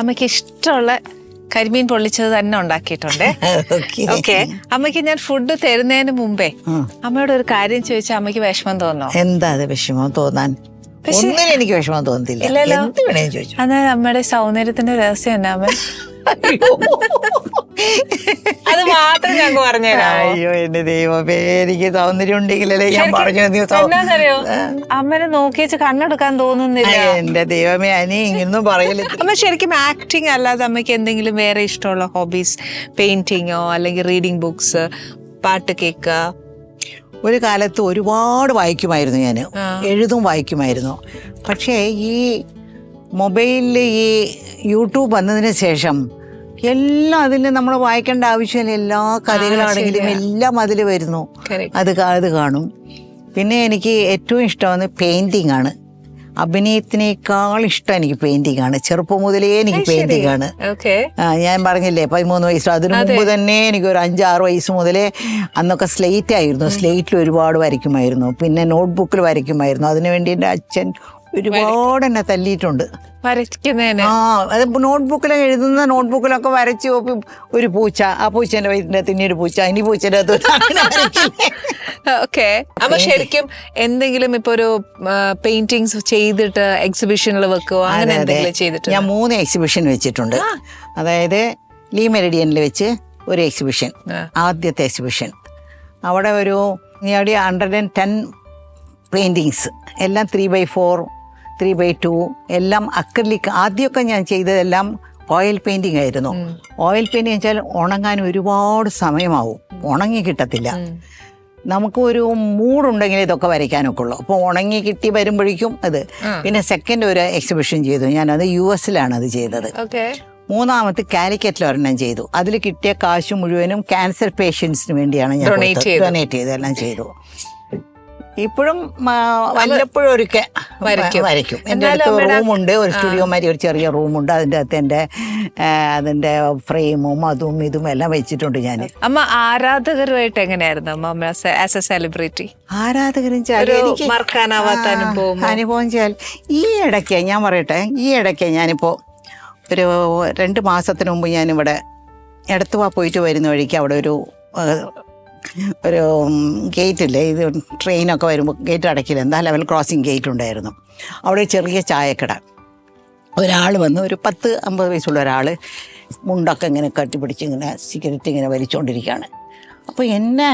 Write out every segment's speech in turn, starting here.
അമ്മയ്ക്ക് ഇഷ്ടമുള്ള കരിമീൻ പൊള്ളിച്ചത് തന്നെ ഉണ്ടാക്കിയിട്ടുണ്ട്. ഓക്കെ അമ്മയ്ക്ക് ഞാൻ ഫുഡ് തരുന്നതിന് മുമ്പേ അമ്മയോട് ഒരു കാര്യം ചോദിച്ചാൽ അമ്മയ്ക്ക് വിഷമം തോന്നോ എന്താ അത് വിഷമം തോന്നാൻ? ഒന്നിനും എനിക്ക് വിഷമം തോന്നുന്നില്ല എന്ത് ചോദിച്ചു. അതായത് അമ്മയുടെ സൗന്ദര്യത്തിന്റെ രഹസ്യം എന്നാ അമ്മ? അത് മാത്രം ഞങ്ങൾക്ക് പറഞ്ഞുതരാം അയ്യോ എന്റെ ദൈവമേ എനിക്ക് സൗന്ദര്യം ഉണ്ടെങ്കിലല്ലേ ഞാൻ പറഞ്ഞു അറിയോ എന്നാന്നറിയോ? അമ്മനെ നോക്കിയച്ച് കണ്ണെടുക്കാൻ തോന്നുന്നില്ല. എന്റെ ദൈവമേ അനി ഇങ്ങനൊന്നും പറയില്ല അമ്മ ശരിക്കും ആക്ടിങ് അല്ലാതെ അമ്മയ്ക്ക് എന്തെങ്കിലും വേറെ ഇഷ്ടമുള്ള ഹോബീസ് പെയിന്റിങ്ങോ അല്ലെങ്കിൽ റീഡിങ് ബുക്സ് പാട്ട് കേൾക്കുക ഒരു കാലത്ത് ഒരുപാട് വായിക്കുമായിരുന്നു ഞാൻ എഴുതും വായിക്കുമായിരുന്നു. പക്ഷേ ഈ മൊബൈലിൽ ഈ യൂട്യൂബ് വന്നതിന് ശേഷം എല്ലാം അതിൽ നമ്മൾ വായിക്കേണ്ട ആവശ്യമില്ല. എല്ലാ കഥകളാണെങ്കിലും എല്ലാം അതിൽ വരുന്നു. അത് അത് കാണും. പിന്നെ എനിക്ക് ഏറ്റവും ഇഷ്ടമാണ് പെയിന്റിങ് ആണ്. അഭിനയത്തിനേക്കാൾ ഇഷ്ടം എനിക്ക് പെയിന്റിംഗ് ആണ്. ചെറുപ്പം മുതലേ എനിക്ക് പെയിന്റിംഗ് ആണ്. ഞാൻ പറഞ്ഞില്ലേ പതിമൂന്ന് വയസ്സ് അതിനു മുമ്പ് തന്നെ എനിക്ക് ഒരു അഞ്ചാറ് വയസ്സ് മുതലേ അന്നൊക്കെ സ്ലേറ്റ് ആയിരുന്നു. സ്ലേറ്റിൽ ഒരുപാട് വരയ്ക്കുമായിരുന്നു. പിന്നെ നോട്ട്ബുക്കിൽ വരയ്ക്കുമായിരുന്നു. അതിനുവേണ്ടി എന്റെ അച്ഛൻ ഒരുപാട് എന്നെ തല്ലിയിട്ടുണ്ട്. വരയ്ക്കുന്നതിന്? ആ അത് നോട്ട്ബുക്കിൽ എഴുതുന്ന നോട്ട്ബുക്കിലൊക്കെ വരച്ച് നോക്കി ഒരു പൂച്ച ആ പൂച്ചേന്റെ വയറ്റിന്റെ തന്നെ ഒരു പൂച്ച ഇനി വരയ്ക്കില്ലേ? ഓക്കെ. അപ്പൊ ശരിക്കും എന്തെങ്കിലും ഇപ്പൊ ഒരു പെയിന്റിങ്സ് ചെയ്തിട്ട് എക്സിബിഷനിൽ വെക്കുക അങ്ങനെ. എന്തെങ്കിലും ചെയ്തിട്ട് ഞാൻ മൂന്ന് എക്സിബിഷൻ വെച്ചിട്ടുണ്ട്. അതായത് ലീ മെറിഡിയനിൽ വെച്ച് ഒരു എക്സിബിഷൻ ആദ്യത്തെ എക്സിബിഷൻ അവിടെ ഒരു nearly hundred and ten paintings എല്ലാം three by four three by two എല്ലാം അക്രലിക് ആദ്യമൊക്കെ ഞാൻ ചെയ്തതെല്ലാം ഓയിൽ പെയിന്റിംഗ് ആയിരുന്നു. ഓയിൽ പെയിന്റിങ് വെച്ചാൽ ഉണങ്ങാൻ ഒരുപാട് സമയമാവും. ഉണങ്ങി കിട്ടത്തില്ല. നമുക്ക് ഒരു മൂടുണ്ടെങ്കിൽ ഇതൊക്കെ വരയ്ക്കാനൊക്കെ ഉള്ളൂ അപ്പോൾ ഉണങ്ങി കിട്ടി വരുമ്പോഴേക്കും അത്. പിന്നെ സെക്കൻഡ് ഒരു എക്സിബിഷൻ ചെയ്തു. ഞാനത് യു എസിലാണ് അത് ചെയ്തത്. ഓക്കെ. മൂന്നാമത്തെ കാലിക്കറ്റിൽ ഒരെണ്ണം ചെയ്തു. അതിൽ കിട്ടിയ കാശ് മുഴുവനും ക്യാൻസർ പേഷ്യൻസിന് വേണ്ടിയാണ് ഞാൻ ഡൊണേറ്റ് ചെയ്തെല്ലാം ചെയ്തു. ഇപ്പോഴും വല്ലപ്പോഴും ഒരിക്കൽ വരയ്ക്കും. വരയ്ക്കും. എന്റെ അടുത്ത് റൂമുണ്ട് ഒരു സ്റ്റുഡിയോ മാതിരി ഒരു ചെറിയ റൂമുണ്ട്. അതിന്റെ അകത്ത് എന്റെ അതിന്റെ ഫ്രെയിമും അതും ഇതും എല്ലാം വെച്ചിട്ടുണ്ട് ഞാൻ അമ്മ ആരാധകരുമായിട്ട് എങ്ങനെയായിരുന്നു അമ്മ ആസ് എ സെലിബ്രിറ്റി ആരാധകരും മറക്കാനാവാത്ത അനുഭവം. അനുഭവം വെച്ചാൽ ഈ ഇടയ്ക്ക് ഞാൻ പറയട്ടെ ഈ ഇടയ്ക്ക് ഞാനിപ്പോൾ ഒരു രണ്ട് മാസത്തിന് മുമ്പ് ഞാനിവിടെ എടത്തുവാ പോയിട്ട് വരുന്ന വഴിക്ക് അവിടെ ഒരു ഒരു ഗേറ്റില്ലേ? ഇത് ട്രെയിനൊക്കെ വരുമ്പോൾ ഗേറ്റ് അടയ്ക്കില്ല. എന്താ ലെവൽ ക്രോസിങ് ഗേറ്റ് ഉണ്ടായിരുന്നു. അവിടെ ചെറിയ ചായക്കട. ഒരാൾ വന്ന് ഒരു പത്ത് അമ്പത് വയസ്സുള്ള ഒരാൾ മുണ്ടൊക്കെ ഇങ്ങനെ കട്ടിപ്പിടിച്ച് ഇങ്ങനെ സിഗരറ്റ് ഇങ്ങനെ വലിച്ചുകൊണ്ടിരിക്കുകയാണ് അപ്പോൾ എന്നെ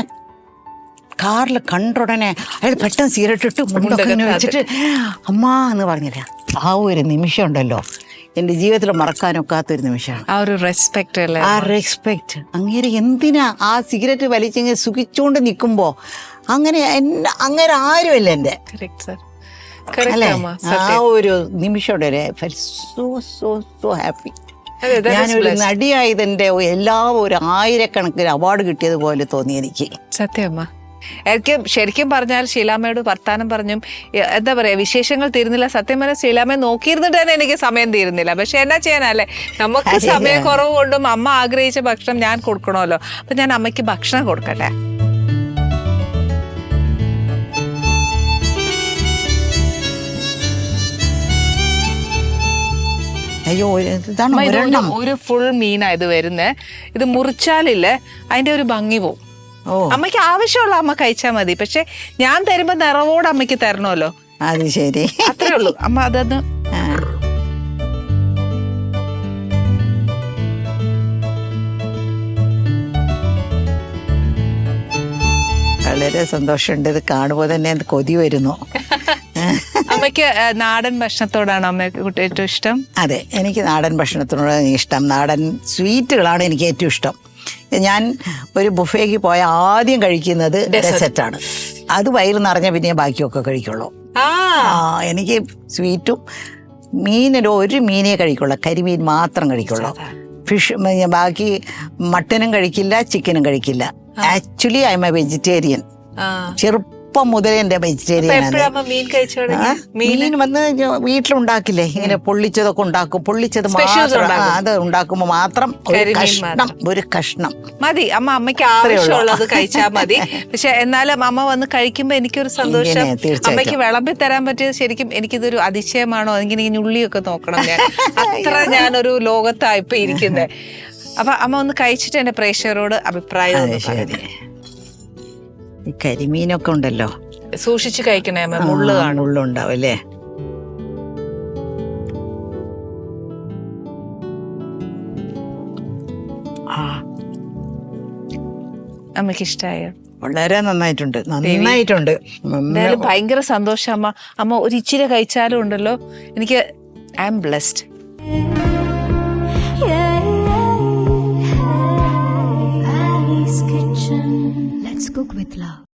കാറിൽ കണ്ടുടനെ അയാൾ പെട്ടെന്ന് സിഗരറ്റ് ഇട്ട് മുണ്ടൊക്കെ വെച്ചിട്ട് അമ്മ എന്ന് പറഞ്ഞില്ല. ആ ഒരു നിമിഷം ഉണ്ടല്ലോ എന്റെ ജീവിതത്തിൽ മറക്കാനൊക്കാത്തൊരു നിമിഷമാണ്. ആ ഒരു റെസ്പെക്ട് അല്ലേ? ആ റെസ്പെക്റ്റ് അങ്ങേരെ എന്തിനാ ആ സിഗരറ്റ് വലിച്ചിങ്ങനെ സുഖിച്ചുകൊണ്ട് നിൽക്കുമ്പോൾ അങ്ങനെ എന്നെ അങ്ങനെ ആരുമല്ല എന്റെ അല്ലേ? ആ ഒരു നിമിഷം സോ സോ സോ ഹാപ്പി ഞാനൊരു. നടിയായതിന്റെ എല്ലാ ഒരു ആയിരക്കണക്കിന് അവാർഡ് കിട്ടിയതുപോലെ തോന്നി എനിക്ക്. സത്യമ്മ എനിക്ക് ശരിക്കും പറഞ്ഞാൽ ശീലാമ്മയോട് വർത്താനം പറഞ്ഞു എന്താ പറയാ വിശേഷങ്ങൾ തീരുന്നില്ല. സത്യം പറഞ്ഞാൽ ശീലാമ്മയെ നോക്കിയിരുന്നിട്ട് തന്നെ എനിക്ക് സമയം തീരുന്നില്ല. പക്ഷെ എന്നാ ചെയ്യാനല്ലേ? നമുക്ക് സമയക്കുറവ് കൊണ്ടും അമ്മ ആഗ്രഹിച്ച ഭക്ഷണം ഞാൻ കൊടുക്കണമല്ലോ. അപ്പൊ ഞാൻ അമ്മയ്ക്ക് ഭക്ഷണം കൊടുക്കട്ടെ? അയ്യോ ഒരു- ഫുൾ മീനാ ഇത് വരുന്നേ. ഇത് മുറിച്ചാലില്ലേ? അതിന്റെ ഒരു ഭംഗി പോവും. അമ്മയ്ക്ക് ആവശ്യമുള്ള അമ്മ കഴിച്ചാൽ മതി. പക്ഷെ ഞാൻ തരുമ്പോ നിറവോട് അമ്മയ്ക്ക് തരണമല്ലോ. അത് ശരി. അത്രേ ഉള്ളൂ. അമ്മ അതൊന്ന്. വളരെ സന്തോഷമുണ്ട്. ഇത് കാണുമ്പോൾ തന്നെ കൊതി വരുന്നു. അമ്മയ്ക്ക് നാടൻ ഭക്ഷണത്തോടാണ് അമ്മയ്ക്ക് കുട്ടി ഏറ്റവും ഇഷ്ടം? അതെ എനിക്ക് നാടൻ ഭക്ഷണത്തിനോട് ഇഷ്ടം. നാടൻ സ്വീറ്റുകളാണ് എനിക്ക് ഏറ്റവും ഇഷ്ടം. ഞാൻ ഒരു ബുഫേക്ക് പോയ ആദ്യം കഴിക്കുന്നത് ഡെസേർട്ടാണ്. അത് വയറ് നിറഞ്ഞ പിന്നെ ബാക്കിയൊക്കെ കഴിക്കുള്ളൂ. ആ. എനിക്ക് സ്വീറ്റും മീനിന്റെ ഒരു മീനേ കഴിക്കുള്ളൂ. കരിമീൻ മാത്രം കഴിക്കുള്ളൂ. ഫിഷ് ബാക്കി മട്ടനും കഴിക്കില്ല ചിക്കനും കഴിക്കില്ല. Actually I'm a vegetarian ചെറുപ്പം ചെറുപ്പം മുതലേ എന്റെ വെജിറ്റേറിയൻ മീൻ വന്ന് വീട്ടിലുണ്ടാക്കില്ലേ? ഇങ്ങനെ പൊള്ളിച്ചതൊക്കെ ഉണ്ടാക്കും. പൊള്ളിച്ചത് മാത്രം. അത് ഉണ്ടാക്കുമ്പോ മാത്രം ഒരു കഷ്ണം. ഒരു കഷ്ണം. മതി. അമ്മ അമ്മയ്ക്ക് ആവശ്യമുള്ളത് കഴിച്ചാൽ മതി. പക്ഷെ എന്നാലും അമ്മ വന്ന് കഴിക്കുമ്പോ എനിക്കൊരു സന്തോഷം. അമ്മയ്ക്ക് വിളമ്പി തരാൻ പറ്റിയത് ശരിക്കും എനിക്കിതൊരു അതിശയമാണോ? ഇങ്ങനെ ഈ ഞുള്ളിയൊക്കെ നോക്കണം ഞാൻ. അത്ര ഞാനൊരു ലോകത്തായി ഇപ്പൊ ഇരിക്കുന്നത് അപ്പൊ അമ്മ ഒന്ന് കഴിച്ചിട്ട് എന്റെ പ്രേക്ഷകരോട് അഭിപ്രായം ഈ കരിമീനൊക്കെ ഉണ്ടല്ലോ. സൂക്ഷിച്ച് കഴിക്കണേ മുള്ളു കാണും. മുള്ളുണ്ടാവും അല്ലേ? ഇഷ്ടമായോ വളരെ നന്നായിട്ടുണ്ട്. നന്നായിട്ടുണ്ട്. എന്തായാലും ഭയങ്കര സന്തോഷം അമ്മ. അമ്മ ഒരു ഇച്ചിരി കഴിച്ചാലും ഉണ്ടല്ലോ. എനിക്ക് I'm blessed cook with love.